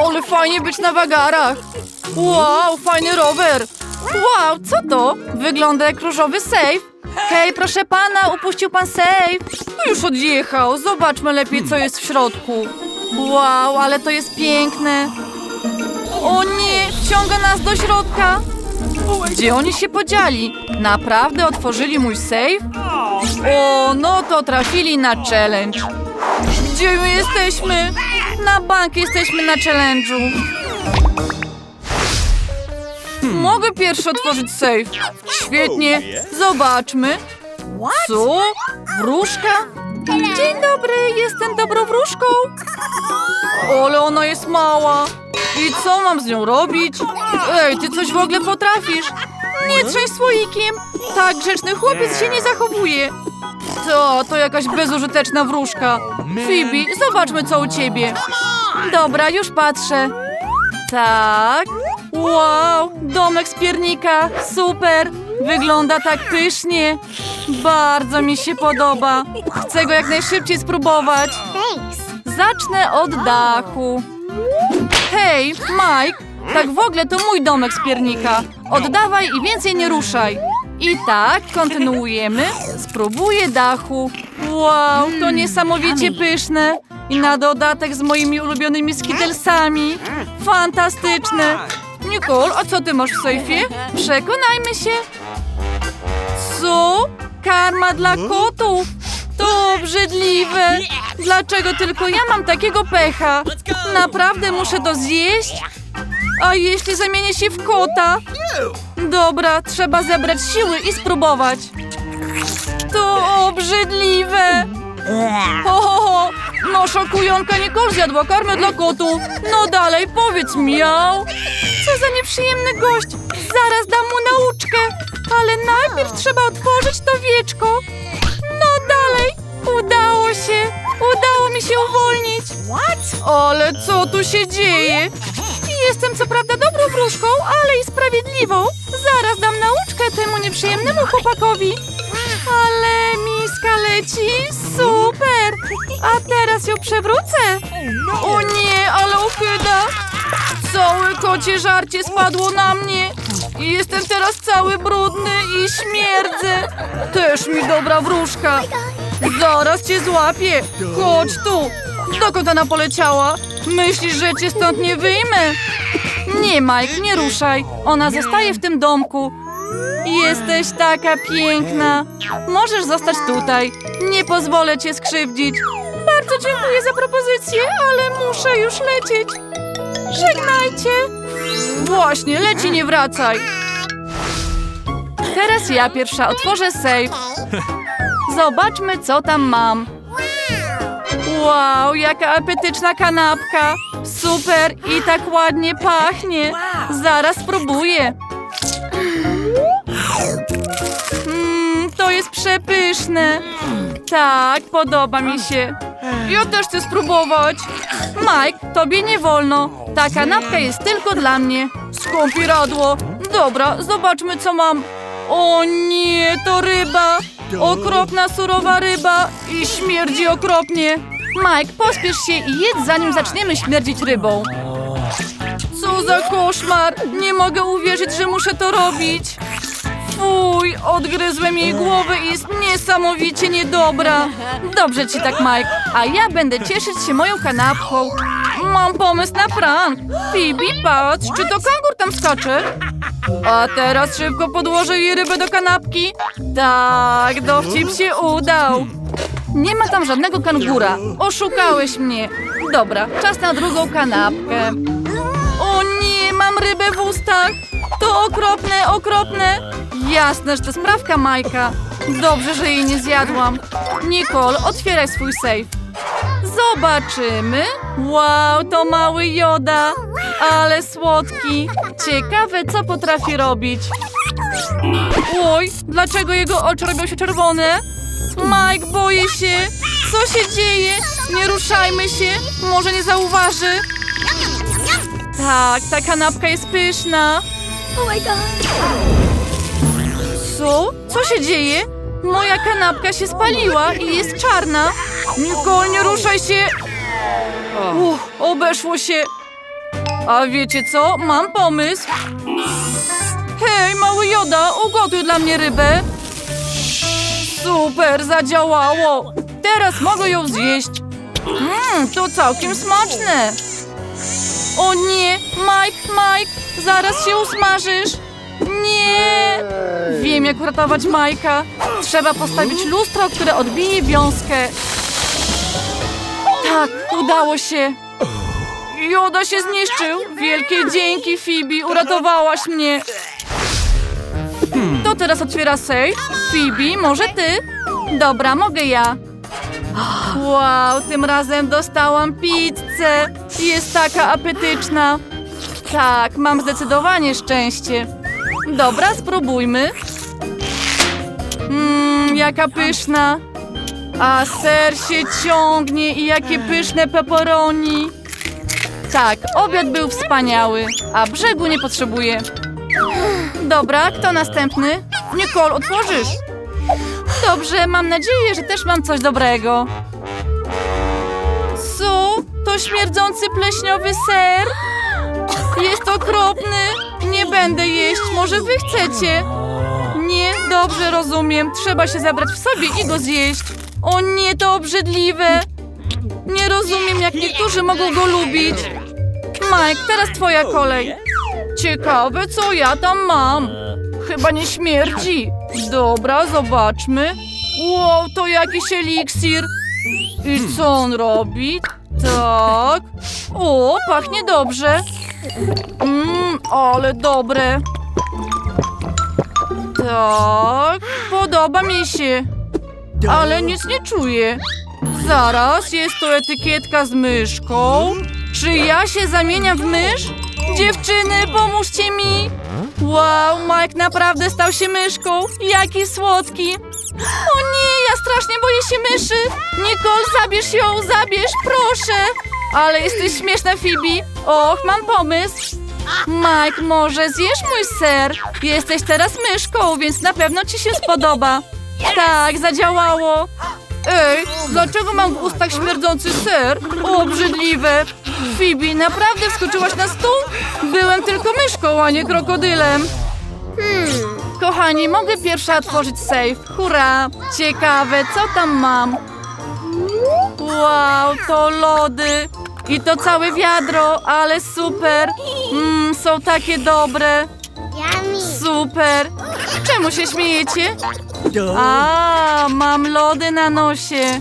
Ale fajnie być na wagarach. Wow, fajny rower. Wow, co to? Wygląda jak różowy safe. Hej, proszę pana, upuścił pan safe. Już odjechał. Zobaczmy lepiej, co jest w środku. Wow, ale to jest piękne. O nie, wciąga nas do środka. Gdzie oni się podzieli? Naprawdę otworzyli mój safe? O, no to trafili na challenge. Gdzie my jesteśmy? Na bank jesteśmy na challenge'u. Mogę pierwszy otworzyć safe. Świetnie, zobaczmy. Co? Wróżka? Dzień dobry, jestem dobrowróżką. Ale ona jest mała. I co mam z nią robić? Ej, ty coś w ogóle potrafisz? Nie trzęś słoikiem. Tak grzeczny chłopiec się nie zachowuje. To, to jakaś bezużyteczna wróżka. Phoebe, zobaczmy co u ciebie. Dobra, już patrzę. Tak. Wow, domek z piernika. Super. Wygląda tak pysznie. Bardzo mi się podoba. Chcę go jak najszybciej spróbować. Zacznę od dachu. Hej, Mike, tak w ogóle to mój domek z piernika. Oddawaj i więcej nie ruszaj. I tak, kontynuujemy. Spróbuję dachu. Wow, to niesamowicie pyszne. I na dodatek z moimi ulubionymi skittlesami. Fantastyczne. Nicole, a co ty masz w sejfie? Przekonajmy się. Co? Karma dla kotów. To obrzydliwe. Dlaczego tylko ja mam takiego pecha? Naprawdę muszę to zjeść? A jeśli zamienię się w kota? Dobra, trzeba zebrać siły i spróbować. To obrzydliwe. Ho, ho, ho. No szokująca Nicole zjadła karmę dla kotów. No dalej, powiedz miał. Co za nieprzyjemny gość. Zaraz dam mu nauczkę. Ale najpierw trzeba otworzyć to wieczko. No dalej. Udało się. Udało mi się uwolnić. What? Ale co tu się dzieje? Jestem co prawda dobrą wróżką, ale i sprawiedliwą. Zaraz dam nauczkę temu nieprzyjemnemu chłopakowi. Ale miska leci. Super. A teraz ją przewrócę. O nie, ale ochyda. Całe kocie żarcie spadło na mnie. I jestem teraz cały brudny i śmierdzę. Też mi dobra wróżka. Zaraz cię złapię. Chodź tu. Dokąd ona poleciała? Myślisz, że cię stąd nie wyjmę? Nie, Mike, nie ruszaj. Ona zostaje w tym domku. Jesteś taka piękna. Możesz zostać tutaj. Nie pozwolę cię skrzywdzić. Bardzo dziękuję za propozycję, ale muszę już lecieć. Żegnajcie. Właśnie, leci, nie wracaj. Teraz ja pierwsza otworzę safe. Zobaczmy, co tam mam. Wow, jaka apetyczna kanapka. Super i tak ładnie pachnie. Zaraz spróbuję. Mmm, to jest przepyszne. Tak, podoba mi się. Ja też chcę spróbować. Mike, tobie nie wolno. Ta kanapka jest tylko dla mnie. Skąpiradło. Dobra, zobaczmy co mam. O nie, to ryba. Okropna, surowa ryba i śmierdzi okropnie. Mike, pospiesz się i jedz zanim zaczniemy śmierdzić rybą. Co za koszmar! Nie mogę uwierzyć, że muszę to robić. Fuj, odgryzłem jej głowę i jest niesamowicie niedobra. Dobrze ci tak, Mike. A ja będę cieszyć się moją kanapką. Mam pomysł na prank. Phoebe, patrz, czy to kangur tam skacze? A teraz szybko podłożę jej rybę do kanapki. Tak, dowcip się udał. Nie ma tam żadnego kangura. Oszukałeś mnie. Dobra, czas na drugą kanapkę. O nie, mam rybę w ustach. To okropne, okropne. Jasne, że to sprawka Majka. Dobrze, że jej nie zjadłam. Nicole, otwieraj swój safe. Zobaczymy. Wow, to mały joda. Ale słodki. Ciekawe, co potrafi robić. Oj, dlaczego jego oczy robią się czerwone? Mike, boję się. Co się dzieje? Nie ruszajmy się. Może nie zauważy. Tak, ta kanapka jest pyszna. Oh my god. Co? Co się dzieje? Moja kanapka się spaliła i jest czarna. Nicole, nie ruszaj się. Uff, obeszło się. A wiecie co? Mam pomysł. Hej, mały Joda, ugotuj dla mnie rybę. Super, zadziałało. Teraz mogę ją zjeść. Mmm, to całkiem smaczne. O nie, Mike, Mike, zaraz się usmażysz. Nie. Wiem, jak uratować Majka. Trzeba postawić lustro, które odbije wiązkę. Tak, udało się. Joda się zniszczył. Wielkie dzięki, Phoebe, uratowałaś mnie. Kto teraz otwiera safe? Phoebe, może ty? Dobra, mogę ja. Wow, tym razem dostałam pizzę. Jest taka apetyczna. Tak, mam zdecydowanie szczęście. Dobra, spróbujmy. Mmm, jaka pyszna. A ser się ciągnie i jakie pyszne pepperoni. Tak, obiad był wspaniały, a brzegu nie potrzebuję. Dobra, kto następny? Nicole, otworzysz? Dobrze, mam nadzieję, że też mam coś dobrego. Co? To śmierdzący pleśniowy ser? Jest okropny. Nie będę jeść, może wy chcecie? Nie, dobrze rozumiem. Trzeba się zabrać w sobie i go zjeść. O nie, to obrzydliwe. Nie rozumiem, jak niektórzy mogą go lubić. Mike, teraz twoja kolej. Ciekawe, co ja tam mam. Chyba nie śmierdzi. Dobra, zobaczmy. Wow, to jakiś eliksir. I co on robi? Tak. O, pachnie dobrze. Mmm, ale dobre. Tak, podoba mi się. Ale nic nie czuję. Zaraz, jest to etykietka z myszką. Czy ja się zamieniam w mysz? Dziewczyny, pomóżcie mi! Wow, Mike naprawdę stał się myszką. Jaki słodki. O nie, ja strasznie boję się myszy. Nicole, zabierz ją, zabierz, proszę. Ale jesteś śmieszna, Phoebe. Och, mam pomysł. Mike, może zjesz mój ser? Jesteś teraz myszką, więc na pewno ci się spodoba. Tak, zadziałało. Ej, dlaczego mam w ustach śmierdzący ser? O, obrzydliwe. Phoebe, naprawdę wskoczyłaś na stół? Byłem tylko myszką, a nie krokodylem. Kochani, mogę pierwsza otworzyć safe. Hurra! Ciekawe, co tam mam? Wow, to lody. I to całe wiadro, ale super. Mmm, są takie dobre. Super. Czemu się śmiejecie? A, mam lody na nosie.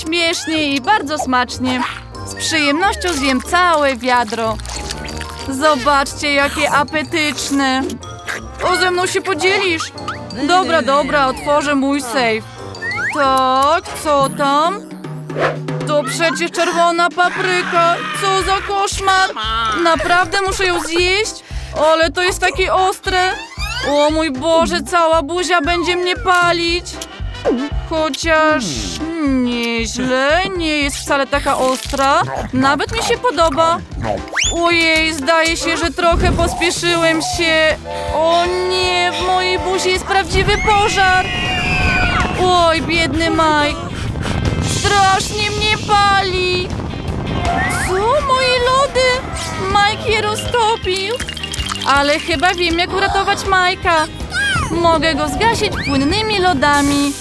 Śmiesznie i bardzo smacznie. Z przyjemnością zjem całe wiadro. Zobaczcie, jakie apetyczne. O, ze mną się podzielisz? Dobra, dobra, otworzę mój safe. Tak, co tam? To przecież czerwona papryka. Co za koszmar. Naprawdę muszę ją zjeść? Ale to jest takie ostre. O mój Boże, cała buzia będzie mnie palić. Chociaż nieźle, nie jest wcale taka ostra. Nawet mi się podoba. Ojej, zdaje się, że trochę pospieszyłem się. O nie, w mojej buzi jest prawdziwy pożar. Oj, biedny Mike. Strasznie mnie pali. Co? Moje lody? Mike je roztopił. Ale chyba wiem, jak uratować Majka. Mogę go zgasić płynnymi lodami.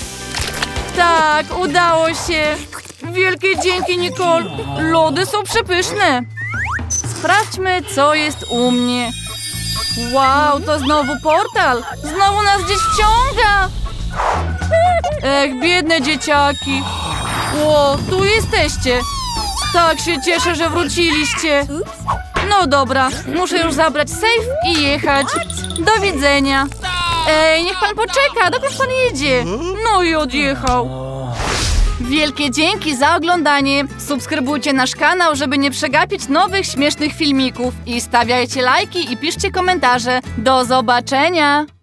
Tak, udało się. Wielkie dzięki, Nicole. Lody są przepyszne. Sprawdźmy, co jest u mnie. Wow, to znowu portal. Znowu nas gdzieś wciąga. Ech, biedne dzieciaki. Ło, tu jesteście. Tak się cieszę, że wróciliście. No dobra, muszę już zabrać safe i jechać. Do widzenia. Ej, niech pan poczeka, dokąd pan jedzie? No i odjechał. Wielkie dzięki za oglądanie. Subskrybujcie nasz kanał, żeby nie przegapić nowych śmiesznych filmików. I stawiajcie lajki i piszcie komentarze. Do zobaczenia!